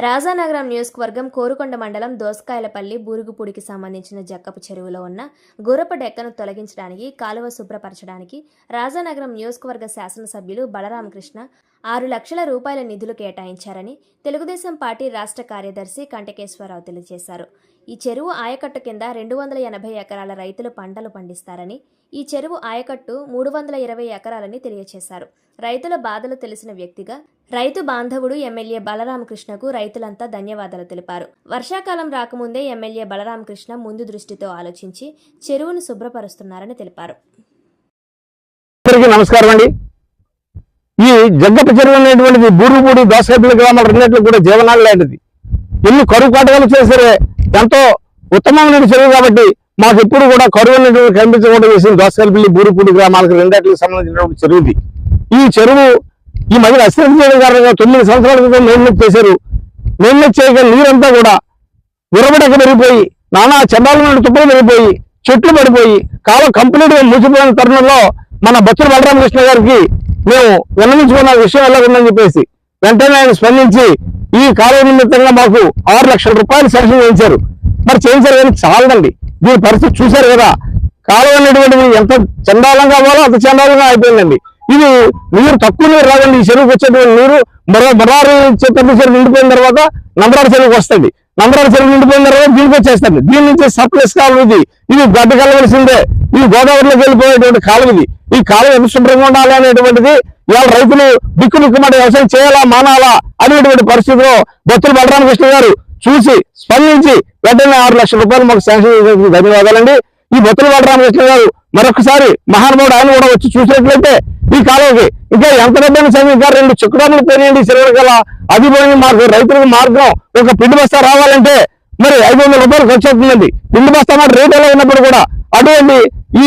రాజానగరం నియోజకవర్గం కోరుకొండ మండలం దోసకాయలపల్లి బూరుగుపూడికి సంబంధించిన జక్కపు చెరువులో ఉన్న గుర్రపు డెక్కను తొలగించడానికి కాలువ శుభ్రపరచడానికి రాజానగరం నియోజకవర్గ శాసనసభ్యులు బలరామకృష్ణ ఆరు లక్షల రూపాయల నిధులు కేటాయించారని తెలుగుదేశం పార్టీ రాష్ట్ర కార్యదర్శి కంటకేశ్వరరావు తెలియజేశారు. ఈ చెరువు ఆయకట్టు కింద రెండు వందల ఎనభై ఎకరాల రైతులు పంటలు పండిస్తారని ఈ చెరువు ఆయకట్టు మూడు వందల ఇరవై ఎకరాలని తెలియజేశారు రైతుల బాధలు తెలిసిన వ్యక్తిగా రైతు బాంధవుడు ఎమ్మెల్యే బలరామకృష్ణకు రైతులంతా ధన్యవాదాలు తెలిపారు. వర్షాకాలం రాకముందే ఎమ్మెల్యే బలరామకృష్ణ ముందు దృష్టితో ఆలోచించి చెరువును శుభ్రపరుస్తున్నారని తెలిపారు. నమస్కారం అండి. ఈ జగ్గప్ప చెరువు అనేటువంటిది బూరుగుపూడి దోసకపల్లి గ్రామాలు రెండింటికి కూడా జీవనాలు లాంటిది. ఎన్ని కరువు కాటకాలు చేసరే ఎంతో ఉత్తమమైన చెరువు కాబట్టి మాకు ఎప్పుడు కూడా కరువు కనిపించకుండా చేసింది దోసకల్పల్లి బూరుగుపూడి గ్రామాలకు రెండింటికి సంబంధించినటువంటి చెరువు ఈ చెరువు ఈ మధ్య అశ్రద్ధ చేయడం కారణంగా తొమ్మిది సంవత్సరాల క్రితం నీళ్ళు చేశారు నీళ్ళు చేయగా నీరంతా కూడా విరబడక పెరిగిపోయి నానా చండాల తుప్పలు పెరిగిపోయి చెట్లు పడిపోయి కాలం కంప్లీట్గా మూసిపోయిన తరుణంలో మన బొత్తుల బలరామకృష్ణ గారికి మేము విన్నవించుకున్న విషయం ఎలా చెప్పేసి వెంటనే ఆయన స్పందించి ఈ కాలువ నిమిత్తంగా మాకు ఆరు లక్షల రూపాయలు శాంక్షన్ చేయించారు. మరి చేయించారు కానీ చాలదండి. దీని పరిస్థితి చూశారు కదా. కాలువ అనేటువంటిది ఎంత చండాలంగా అవ్వాలో అంత చండాలంగా అయిపోయిందండి. ఇది నీరు తక్కువ నీరు రాదండి. ఈ చెరువుకి వచ్చేటువంటి నీరు మరో బరారు చెత్త చెరువు నిండిపోయిన తర్వాత నంబరాడు చెరువుకి వస్తుంది. నంబరాడు చెరువు నిండిపోయిన తర్వాత దీనికి వచ్చేస్తుంది. దీని నుంచి సప్లైస్ కాలువ ఇది. ఇది గడ్డ కలవలసిందే. ఇది గోదావరిలోకి వెళ్ళిపోయేటువంటి కాలువ ఇది. ఈ కాలువ ఎంత శుభ్రంగా ఉండాలి అనేటువంటిది ఇవాళ రైతులు బిక్కు బిక్కుమంటే వ్యవసాయం చేయాలా మానాలా అనేటువంటి పరిస్థితిలో బొత్తులు బలరామకృష్ణ గారు చూసి స్పందించి వెంటనే ఆరు లక్షల రూపాయలు మాకు శాంక్షన్ చేసినందుకు ధన్యవాదాలండి. ఈ బొత్తుల బలరామకృష్ణ గారు మరొకసారి మహానుభావుడు ఆయన కూడా వచ్చి చూసినట్లయితే ఈ కాలంకి ఇంకా ఎంత పెద్ద సంఖ్య ఇంకా రెండు చుక్కడాలు పోయినాయండి. చెరువుల గల అది పోయి మాకు రైతులకు మార్గం ఒక పిండి బస్తా రావాలంటే మరి ఐదు వందల రూపాయలు ఖర్చు అవుతుందండి. పిండి బస్తా మాట రేట్ ఎలా ఉన్నప్పుడు కూడా అటువంటి ఈ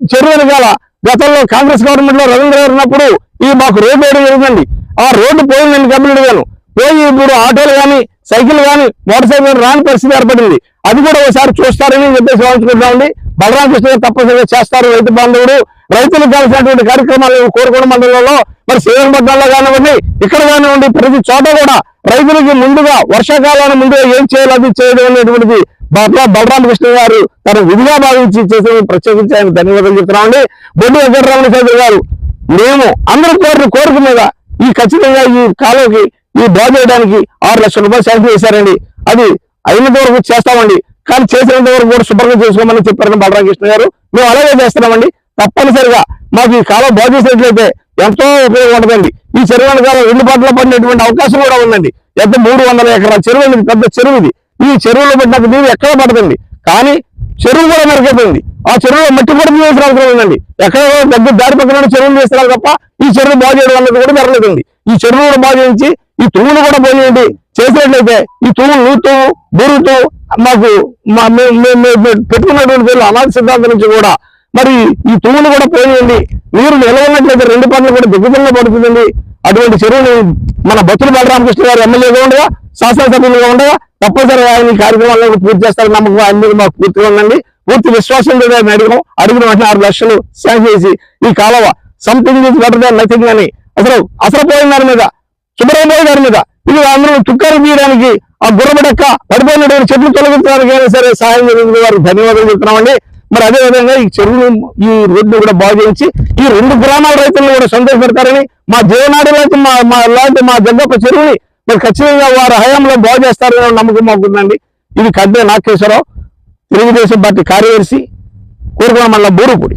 చెరువులు గల గతంలో కాంగ్రెస్ గవర్నమెంట్లో రవీంద్ర గారు ఉన్నప్పుడు ఈ మాకు రోడ్డు వేయడం జరిగిందండి. ఆ రోడ్డు పోయిందండి కంప్లీట్ గాను పోయి ఇప్పుడు ఆటోలు కానీ సైకిల్ కానీ మోటార్ సైకిల్ రాని పరిస్థితి ఏర్పడింది. అది కూడా ఒకసారి చూస్తారని చెప్పేసి భావించుకుంటామండి బలరామకృష్ణ తప్పనిసరిగా చేస్తారు రైతు బాంధవుడు రైతులకు కావాల్సినటువంటి కార్యక్రమాలు కోరుకోవడం మండలంలో మరి శ్రీరంగ మండలంలో కానివ్వండి ఇక్కడ కానివ్వండి ప్రతి చోట కూడా రైతులకి ముందుగా వర్షాకాలం ముందుగా ఏం చేయాలి అది చేయడం అనేటువంటిది బలరామకృష్ణ గారు తన విధిగా భావించి చేసిన ప్రత్యేకించి ఆయన ధన్యవాదాలు చెప్తున్నామండి బొడ్డు వెంకటరమణ చౌదరి గారు మేము అందరూ కోరిన కోరిక మీద ఈ ఖచ్చితంగా ఈ కాలువకి ఈ బాగు చేయడానికి ఆరు లక్షల రూపాయలు శాంక్షన్ చేశారండి. అది అయినంత వరకు చేస్తామండి. కానీ చేసినంత వరకు కూడా శుభ్రంగా చేసుకోమని చెప్పారు బలరామకృష్ణ గారు. మేము అలాగే చేస్తున్నామండి. తప్పనిసరిగా మాకు ఈ కాలం బాగు చేసినట్లయితే ఎంతో ఉపయోగం ఉంటుందండి ఈ చెరువు వెనకాల రెండు పంటలు పడినటువంటి అవకాశం కూడా ఉందండి. ఎంత మూడు వందల ఎకరాల చెరువు పెద్ద చెరువు ఇది. ఈ చెరువులో పడినప్పుడు నీరు ఎక్కడ పడుతుంది కానీ చెరువు కూడా మెరుగైపోయింది ఆ చెరువులో మట్టి కూడా తీసేసిన అవసరం ఉందండి. ఎక్కడ పెద్ద దారి పక్కన చెరువులు చేస్తున్నారు తప్ప ఈ చెరువు బాగు చేయడం అన్నది కూడా జరగలేదండి. ఈ చెరువులు కూడా బాగు చేయించి ఈ తుమ్ములు కూడా పోయేయండి చేసినట్లయితే ఈ తుమ్ములు ఊరుతూ బూరుతూ మాకు మా- మే- పెట్టుకున్నటువంటి పేర్లు అనాథ సిద్ధాంతం నుంచి కూడా మరి ఈ తుమ్ములు కూడా పోయేయండి నీరు నిలవన్నట్లయితే రెండు పనులు కూడా దిగ్గుతంగా పడుతుందండి. అటువంటి చెరువుని మన బతులు బలరామకృష్ణ గారు ఎమ్మెల్యేగా ఉండగా శాసనసభ్యులుగా ఉండగా తప్పనిసరిగా ఆయన ఈ కార్యక్రమాలను పూర్తి చేస్తారు నమ్మకం ఆయన మీద మాకు పూర్తిగా ఉందండి. పూర్తి విశ్వాసం మీద ఆయన అడిగాం అడిగిన వెంటనే ఆరు లక్షలు శాంక్షన్ చేసి ఈ కాలువ something is better than nothing అని అసలు అసలు దాని మీద సుబ్రహ్మణ్య గారి మీద ఇది అందరూ చుక్కలు తీయడానికి ఆ గుర్రబడక్క పడిపోయినటువంటి చెట్లు తొలగించడానికి అయినా సరే సహాయం జరిగింది వారికి ధన్యవాదాలు చెప్తున్నామండి. మరి అదే విధంగా ఈ చెరువును ఈ రోడ్డు కూడా బాగు చేయించి ఈ రెండు గ్రామాల రైతులను కూడా సంతోషపెడతారని మా జీవనాడి లాంటి మా మా లాంటి మా దగ్గర చెరువుని మరి ఖచ్చితంగా వారి హయాంలో బాగు చేస్తారని నమ్మకం మాకుందండి ఇది కడ్డే నాగేశ్వరరావు తెలుగుదేశం పార్టీ కార్యదర్శి కోరుకున్న మళ్ళీ బూరుపూడి.